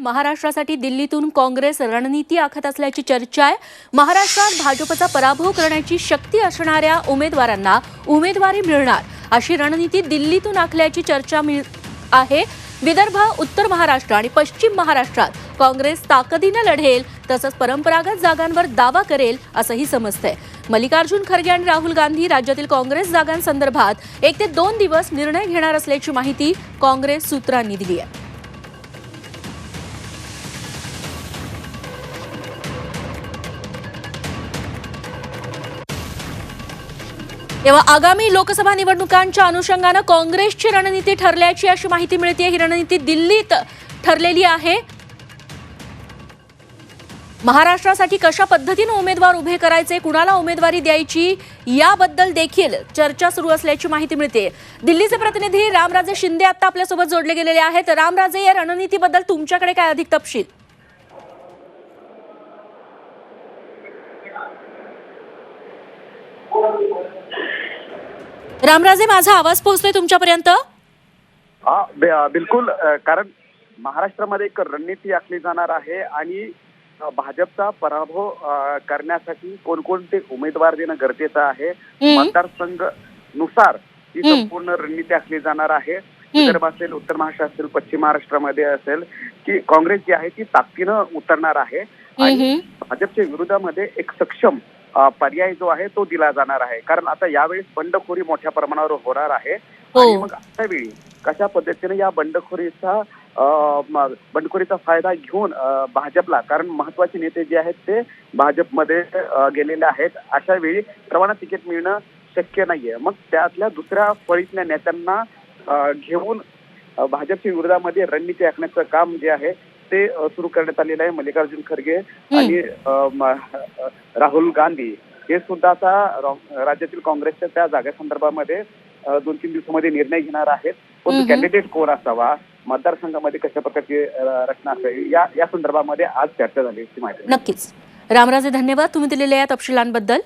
महाराष्ट्रासाठी दिल्लीतून काँग्रेस रणनीती आखत असल्याची चर्चा आहे. महाराष्ट्रात भाजपचा पराभव करण्याची शक्ती असणाऱ्या उमेदवारांना उमेदवारी मिळणार. अशी रणनीती दिल्लीतून आखल्याची चर्चा आहे. विदर्भ उत्तर महाराष्ट्र आणि पश्चिम महाराष्ट्रात काँग्रेस ताकदीनं लढेल तसंच परंपरागत जागांवर दावा करेल असंही समजतंय. मल्लिकार्जुन खरगे आणि राहुल गांधी राज्यातील काँग्रेस जागांसंदर्भात एक ते दोन दिवस निर्णय घेणार असल्याची माहिती काँग्रेस सूत्रांनी दिली आहे. तेव्हा आगामी लोकसभा निवडणुकांच्या अनुषंगानं काँग्रेसची रणनीती ठरल्याची अशी माहिती मिळते ही रणनीती दिल्लीत ठरलेली आहे. महाराष्ट्रासाठी कशा पद्धतीनं उमेदवार उभे करायचे कुणाला उमेदवारी द्यायची याबद्दल देखील चर्चा सुरू असल्याची माहिती मिळते दिल्लीचे प्रतिनिधी रामराजे शिंदे आता आपल्यासोबत जोडले गेलेले आहेत. रामराजे या रणनीतीबद्दल तुमच्याकडे काय अधिक तपशील? रामराजे माझा आवाज पोहोचतोय तुमच्यापर्यंत हा बिलकुल कारण महाराष्ट्रामध्ये एक रणनीती आखली जाणार आहे आणि भाजपचा पराभव करण्यासाठी कोणकोणते उमेदवार देणं गरजेचं आहे. मतदारसंघनुसार ही. संपूर्ण रणनीती आखली जाणार आहे विदर्भ असेल उत्तर महाराष्ट्र असेल पश्चिम महाराष्ट्रामध्ये असेल की काँग्रेस जी आहे ती ताकदीनं उतरणार आहे आणि. भाजपच्या विरोधामध्ये एक सक्षम पर्याय जो आहे तो दिला जाणार आहे. कारण आता यावेळेस बंडखोरी मोठ्या प्रमाणावर होणार आहे. हो. आणि मग अशा वेळी कशा पद्धतीने या बंडखोरीचा बंडखोरीचा फायदा घेऊन भाजपला कारण महत्त्वाचे नेते जे आहेत ते भाजपमध्ये गेलेले आहेत. अशा वेळी प्रमाणात तिकीट मिळणं शक्य नाहीये. मग त्यातल्या दुसऱ्या फळीतल्या नेत्यांना घेऊन भाजपच्या विरोधामध्ये रणनीती आखण्याचं काम जे आहे ते सुरू करण्यात आलेलं आहे. मल्लिकार्जुन खरगे आणि राहुल गांधी हे सुद्धा आता राज्यातील काँग्रेसच्या त्या जागेसंदर्भामध्ये दोन तीन दिवसामध्ये निर्णय घेणार आहेत. पण. कॅन्डिडेट कोण असावा मतदारसंघामध्ये कशा प्रकारची रचना असावी या या संदर्भामध्ये आज चर्चा झाली माहिती. नक्कीच. रामराजे धन्यवाद. तुम्ही दिलेल्या या तपशिलांबद्दल.